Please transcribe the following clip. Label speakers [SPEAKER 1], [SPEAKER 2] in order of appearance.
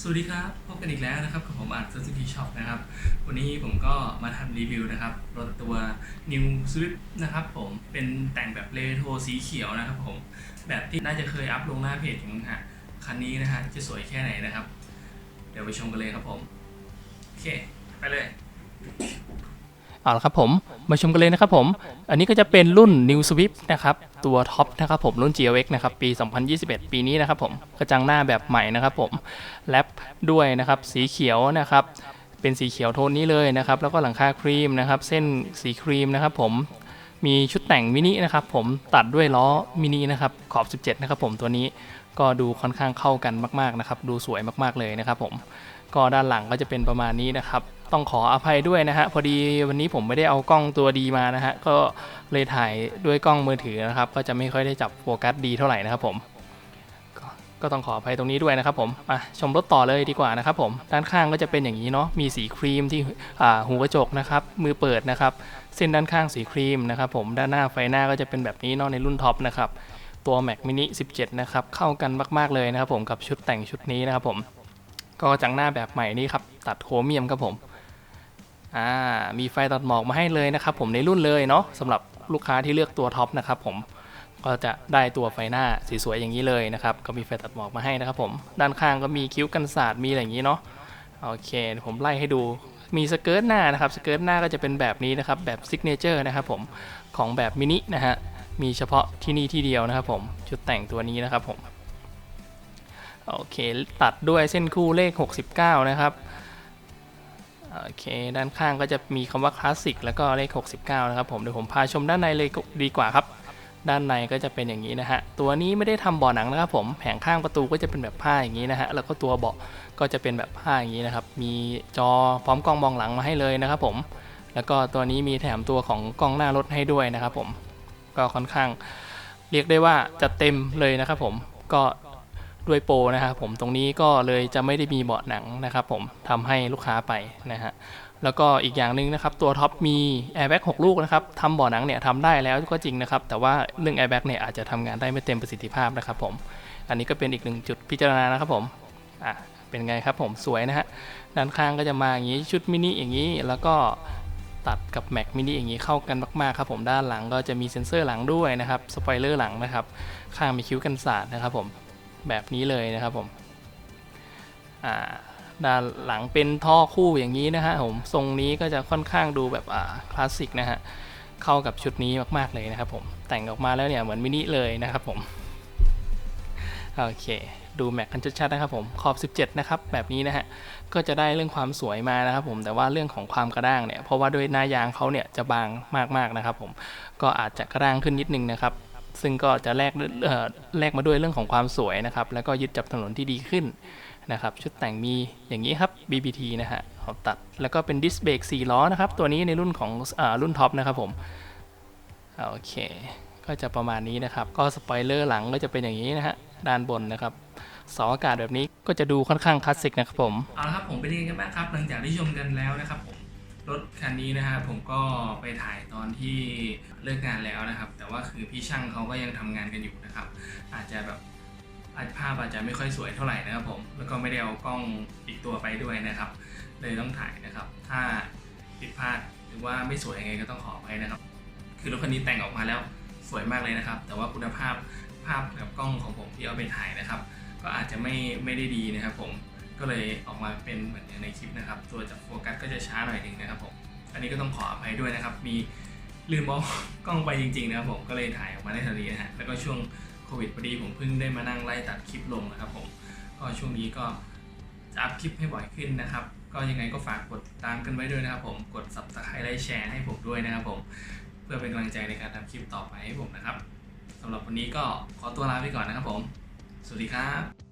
[SPEAKER 1] สวัสดีครับพบกันอีกแล้วนะครับกับผมอาร์ตซูซูกิช็อปนะครับ วันนี้ผมก็มาทำรีวิวนะครับรถตัว New Swift นะครับผมเป็นแต่งแบบเลโทสีเขียวนะครับผม แบบที่น่าจะเคยอัพลงหน้าเพจของฮะคันนี้นะฮะจะสวยแค่ไหนนะครับ เดี๋ยวไปชมกันเลยครับผม โอเค ไปเลย
[SPEAKER 2] เอาละครับผมมาชมกันเลยนะครับผม อันนี้ก็จะเป็นรุ่น New Swift นะครับตัวท็อปนะครับผมรุ่น GLX นะครับปี 2021 ปีนี้นะครับผมกระจังหน้าแบบใหม่นะครับผมแลปด้วยนะครับสีเขียวนะครับเป็นสีเขียวโทนนี้เลยนะครับแล้วก็หลังคาครีมนะครับเส้นสีครีมนะครับผมมีชุดแต่งมินินะครับผมตัดด้วยล้อมินินะครับขอบ 17 นะครับผมตัวนี้ก็ดูค่อนข้างเข้ากันมากๆนะครับดูสวยมากๆเลยนะครับผมก็ด้านหลังก็จะเป็นประมาณนี้นะครับ ต้องขออภัยด้วยนะฮะพอดีวันนี้ผมไม่ได้เอากล้องตัวดีมานะฮะก็เลยถ่ายด้วยกล้องมือถือนะครับ ก็จะไม่ค่อยได้จับโฟกัสดีเท่าไหร่นะครับผมกก็ต้องขออภัยตรงนี้ด้วยนะครับผมอะชมรถต่อเลยดีกว่านะครับผมด้านข้างก็จะเป็นอย่างนี้เนาะมีสีครีมที่หูกระจกนะครับมือเปิดนะครับ เส้นด้านข้างสีครีมนะครับผมด้านหน้าไฟหน้าก็จะเป็นแบบนี้เนาะในรุ่นท็อปนะครับตัว Mac mini 17 นะครับ เข้ากันมาก ๆ เลยนะครับผมกับชุดแต่งชุดนี้นะครับผม ก็จังหน้าแบบใหม่นี่ครับ ตัดโครเมียมครับผม อ่ามีไฟตัดหมอกมาให้เลยนะครับผมในรุ่นเลยเนาะสำหรับลูกค้าที่เลือกตัวท็อปนะครับผมก็จะได้ตัวไฟหน้าสีสวยอย่างนี้เลยนะครับก็มีไฟตัดหมอกมาให้นะครับผมด้านข้างก็มีคิ้วกันศาสตร์มีอะไรอย่างนี้เนาะโอเค ผมไล่ให้ดูมีสเกิร์ตหน้านะครับสเกิร์ตหน้าก็จะเป็นแบบนี้นะครับแบบซิกเนเจอร์นะครับผมของแบบมินินะฮะมีเฉพาะที่นี่ที่เดียวนะครับผมชุดแต่งตัวนี้นะครับผมโอเค ตัดด้วยเส้นคู่เลข 69 นะครับ โอเค ด้านข้างก็จะมีคำว่าคลาสสิกแล้วก็เลข 69 นะครับผม เดี๋ยวผมพาชมด้านในเลยดีกว่าครับ ด้านในก็จะเป็นอย่างนี้นะฮะ ตัวนี้ไม่ได้ทำเบาะหนังนะครับผม แผงข้างประตูก็จะเป็นแบบผ้าอย่างนี้นะฮะ แล้วก็ตัวเบาะก็จะเป็นแบบผ้าอย่างนี้นะครับ มีจอพร้อมกล้องมองหลังมาให้เลยนะครับผม แล้วก็ตัวนี้มีแถมตัวของกล้องหน้ารถให้ด้วยนะครับผม ก็ค่อนข้างเรียกได้ว่าจะเต็มเลยนะครับผม ก็ ด้วยโปรนะครับผมตรงนี้ก็เลยจะไม่ได้มีเบาะหนังนะครับผมทำให้ลูกค้าไปนะฮะแล้วก็อีกอย่างหนึ่งนะครับตัวท็อปมี airbag 6ลูกนะครับทำเบาะหนังเนี่ยทำได้แล้วก็จริงนะครับแต่ว่าเรื่อง airbag เนี่ยอาจจะทำงานได้ไม่เต็มประสิทธิภาพนะครับผมอันนี้ก็เป็นอีกหนึ่งจุดพิจารณานะครับผมอะเป็นไงครับผมสวยนะฮะด้านข้างก็จะมาอย่างนี้ชุดมินิอย่างนี้แล้วก็ตัดกับ Mac mini อย่างนี้เข้ากันมากๆครับผมด้านหลังก็จะมีเซ็นเซอร์หลังด้วยนะครับสปอยเลอร์หลังนะครับข้างมีคิ้วกันศาสตร์นะครับผม แบบนี้เลยนะครับผมด้านหลังเป็นท่อคู่อย่างนี้นะฮะผมทรงนี้ก็จะค่อนข้างดูแบบคลาสสิกนะฮะเข้ากับชุดนี้มากๆเลยนะครับผมแต่งออกมาแล้วเนี่ยเหมือนมินิเลยนะครับผมโอเคดูแม็กกันชัดๆนะครับผมขอบ 17 นะครับ แบบนี้นะฮะ ก็จะได้เรื่องความสวยมานะครับผมแต่ว่าเรื่องของความกระด้างเนี่ย เพราะว่าด้วยหน้ายางเขาเนี่ยจะบางมากๆนะครับผมก็อาจจะกระด้างขึ้นนิดนึงนะครับ ซึ่งก็จะแลกเอ่อแลกมาด้วยเรื่องของความสวยนะครับ แล้วก็ยึดจับถนนที่ดีขึ้นนะครับ ชุดแต่งมีอย่างนี้ครับ BBT นะฮะขอบตัด แล้วก็เป็นดิสเบรก4ล้อนะครับ ตัวนี้ในรุ่นของอรุ่นท็อปนะครับผมโอเค ก็จะประมาณนี้นะครับ ก็สปอยเลอร์หลังก็จะเป็นอย่างนี้นะฮะด้านบนนะครับเสาอากาศแบบนี้ก็จะดูค่อนข้างคลาสสิกนะครับผม
[SPEAKER 1] เอาละครับผมไปเรียนกันบ้างครับ หลังจากที่ชมกันแล้วนะครับผม รถคันนี้นะฮะผมก็ไปถ่ายตอนที่เลิกงานแล้วนะครับ แต่ว่าคือพี่ช่างเขาก็ยังทำงานกันอยู่นะครับ อาจจะแบบอาจภาพอาจจะไม่ค่อยสวยเท่าไหร่นะครับผมแล้วก็ไม่ได้เอากล้องอีกตัวไปด้วยนะครับ เลยต้องถ่ายนะครับ ถ้าผิดพลาดหรือว่าไม่สวยยังไงก็ต้องขออภัยนะครับ คือรถคันนี้แต่งออกมาแล้วสวยมากเลยนะครับ แต่ว่าคุณภาพภาพกับกล้องของผมที่เอาไปถ่ายนะครับ ก็อาจจะไม่ไม่ได้ดีนะครับผม ก็เลยออกมาเป็นเหมือนอย่างในคลิปนะครับ ตัวจับโฟกัสก็จะช้าหน่อยหนึงนะครับผม อันนี้ก็ต้องขออภัยด้วยนะครับ มีลืมเอากล้องไปจริงๆนะครับผม ก็เลยถ่ายออกมาได้ทันทีนะฮะ แล้วก็ช่วงโควิดพอดีผมเพิ่งได้มานั่งไล่ตัดคลิปลงนะครับผม ก็ช่วงนี้ก็จะอัพคลิปให้บ่อยขึ้นนะครับ ก็ยังไงก็ฝากกดตามกันไว้ด้วยนะครับผม กด subscribe ไลค์แชร์ให้ผมด้วยนะครับผม เพื่อเป็นกำลังใจในการทำคลิปต่อไปให้ผมนะครับสำหรับวันนี้ก็ขอตัวลาไปก่อนนะครับผม สวัสดีครับ